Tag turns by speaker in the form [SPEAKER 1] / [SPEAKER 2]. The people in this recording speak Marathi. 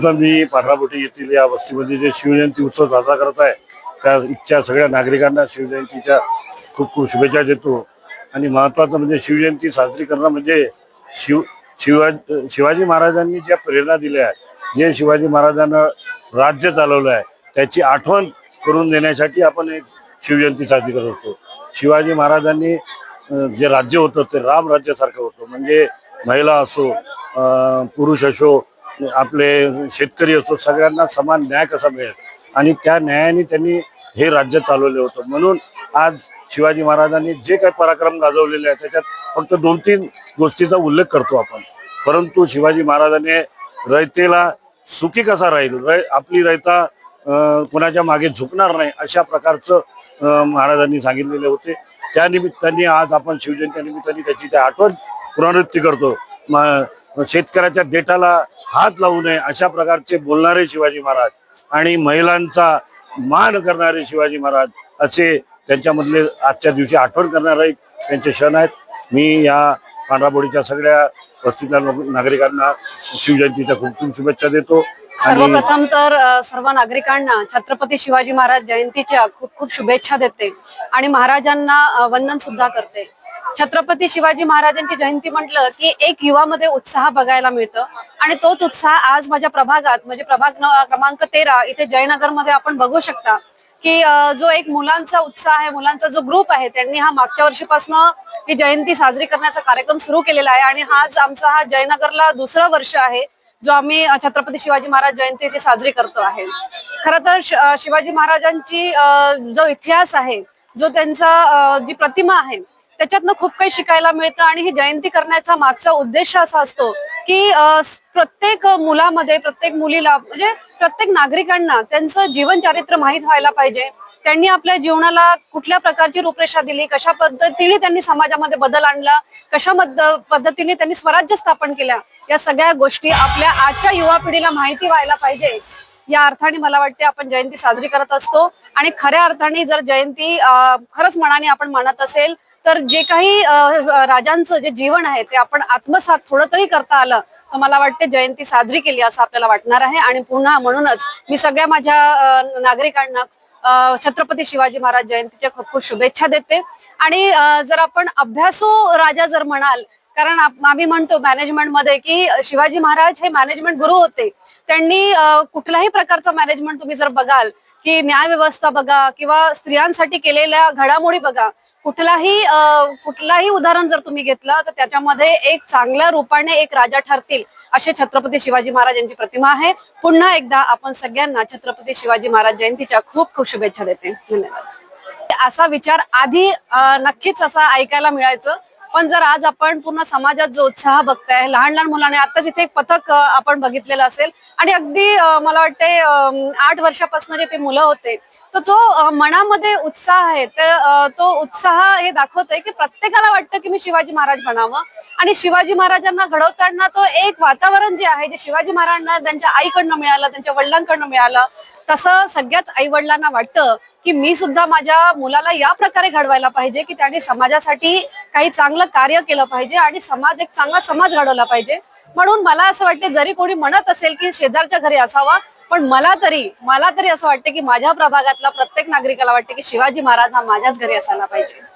[SPEAKER 1] आता मी पांढराबोटी येथील या वस्तीमध्ये जे शिवजयंती उत्सव साजरा करत आहे त्या इच्छा सगळ्या नागरिकांना शिवजयंतीच्या खूप खूप शुभेच्छा देतो. आणि महत्वाचं म्हणजे शिवजयंती साजरी करणं म्हणजे शिव शिवा शिवाजी महाराजांनी ज्या प्रेरणा दिल्या आहेत जे शिवाजी महाराजांना राज्य चालवलं आहे त्याची आठवण करून देण्यासाठी आपण एक शिवजयंती साजरी करत असतो शिवाजी महाराजांनी जे राज्य होतं ते राम राज्यासारखं होतं. म्हणजे महिला असो पुरुष असो आपले शेतकरी असो सगळ्यांना समान न्याय कसा मिळेल? आणि त्या न्यायाने त्यांनी हे राज्य चालवले होतं. म्हणून आज शिवाजी महाराजांनी जे काही पराक्रम गाजवलेले आहे त्याच्यात फक्त दोन तीन गोष्टीचा उल्लेख करतो आपण. परंतु शिवाजी महाराजांनी रयतेला सुखी कसा राहील? रय आपली रयता कोणाच्या मागे झुकणार नाही अशा प्रकारचं महाराजांनी सांगितलेले होते. त्या निमित्ताने आज आपण शिवजयंत्या निमित्ताने त्याची त्या आठवण पुनरावृत्ती करतो. शेतकऱ्याच्या डेटाला हात लावू नये अशा प्रकारचे बोलणारे शिवाजी महाराज आणि महिलांचा मान करणारे शिवाजी महाराज असे त्यांच्यामधले आजच्या दिवशी आठवण करणारे एक त्यांचे क्षण आहेत. मी या पांढराबोडीच्या सगळ्या वस्तीतल्या नागरिकांना शिवजयंतीच्या खूप खूप शुभेच्छा देतो.
[SPEAKER 2] सर्वप्रथम तर सर्व नागरिकांना छत्रपती शिवाजी महाराज जयंतीच्या खूप खूप शुभेच्छा देते आणि महाराजांना वंदन सुद्धा करते. छत्रपती शिवाजी महाराजांची जयंती म्हटलं की एक युवामध्ये उत्साह बघायला मिळतं. आणि तोच उत्साह आज माझ्या प्रभागात म्हणजे प्रभाग क्रमांक तेरा इथे जयनगरमध्ये आपण बघू शकता की जो एक मुलांचा उत्साह आहे मुलांचा जो ग्रुप आहे त्यांनी हा मागच्या वर्षीपासून ही जयंती साजरी करण्याचा कार्यक्रम सुरू केलेला आहे. आणि हाच आमचा हा जयनगरला दुसरं वर्ष आहे जो आम्ही छत्रपती शिवाजी महाराज जयंती इथे साजरी करतो आहे. खर तर शिवाजी महाराजांची जो इतिहास आहे जो त्यांचा जी प्रतिमा आहे त्याच्यातनं खूप काही शिकायला मिळतं आणि ही जयंती करण्याचा मागचा उद्देश असा असतो की प्रत्येक मुलामध्ये प्रत्येक मुलीला म्हणजे प्रत्येक नागरिकांना त्यांचं जीवन चारित्र्य माहीत व्हायला पाहिजे. त्यांनी आपल्या जीवनाला कुठल्या प्रकारची रूपरेषा दिली कशा पद्धतीने त्यांनी समाजामध्ये बदल आणला कशा पद्धतीने त्यांनी स्वराज्य स्थापन केल्या या सगळ्या गोष्टी आपल्या आजच्या युवा पिढीला माहिती व्हायला पाहिजे. या अर्थाने मला वाटते आपण जयंती साजरी करत असतो. आणि खऱ्या अर्थाने जर जयंती अं, खरंच मनाने आपण मानत असेल तर जे काही राजांचं जे जीवन आहे ते आपण आत्मसात थोडं तरी करता आलं तर मला वाटते जयंती साजरी केली असं आपल्याला वाटणार आहे. आणि पुन्हा म्हणूनच मी सगळ्या माझ्या नागरिकांना छत्रपती शिवाजी महाराज जयंतीच्या खूप खूप शुभेच्छा देते. आणि जर आपण अभ्यासू राजा जर म्हणाल कारण आम्ही म्हणतो मॅनेजमेंटमध्ये की शिवाजी महाराज हे मॅनेजमेंट गुरु होते. त्यांनी कुठल्याही प्रकारचं मॅनेजमेंट तुम्ही जर बघाल की न्याय व्यवस्था बघा किंवा स्त्रियांसाठी केलेल्या घडामोडी बघा कुठलाही अं, कुठलाही उदाहरण जर तुम्ही घेतलं तर त्याच्यामध्ये एक चांगल्या रूपाने एक राजा ठरतील असे छत्रपती शिवाजी महाराज यांची प्रतिमा आहे. पुन्हा एकदा आपण सगळ्यांना छत्रपती शिवाजी महाराज जयंतीच्या खूप खूप शुभेच्छा देते. धन्यवाद. असा विचार आधी नक्कीच असा ऐकायला मिळायचं. पण जर आज आपण पूर्ण समाजात जो उत्साह बघताय लहान लहान मुलांनी आताच इथे एक पथक आपण बघितलेलं असेल. आणि अगदी मला वाटते आठ वर्षापासून जे ते मुलं होते तर जो मनामध्ये उत्साह आहे. तर तो उत्साह हे दाखवतोय की प्रत्येकाला वाटतं की मी शिवाजी महाराज बनावं. आणि शिवाजी महाराजांना घडवताना तो एक वातावरण जे आहे जे शिवाजी महाराजांना त्यांच्या आईकडनं मिळालं त्यांच्या वडिलांकडनं मिळालं तसं सगळ्याच आई वडिलांना वाटतं. की मी सुद्धा माझ्या मुलाला या प्रकारे घडवायला पाहिजे की त्याने समाजासाठी काही चांगलं कार्य केलं पाहिजे आणि समाज एक चांगला समाज घडवला पाहिजे. म्हणून मला असं वाटते जरी कोणी म्हणत असेल की शेजारच्या घरी असावा पण मला तरी मला तरी असं वाटते की माझ्या प्रभागातला प्रत्येक नागरिकाला वाटते की शिवाजी महाराज हा माझ्याच घरी असायला पाहिजे.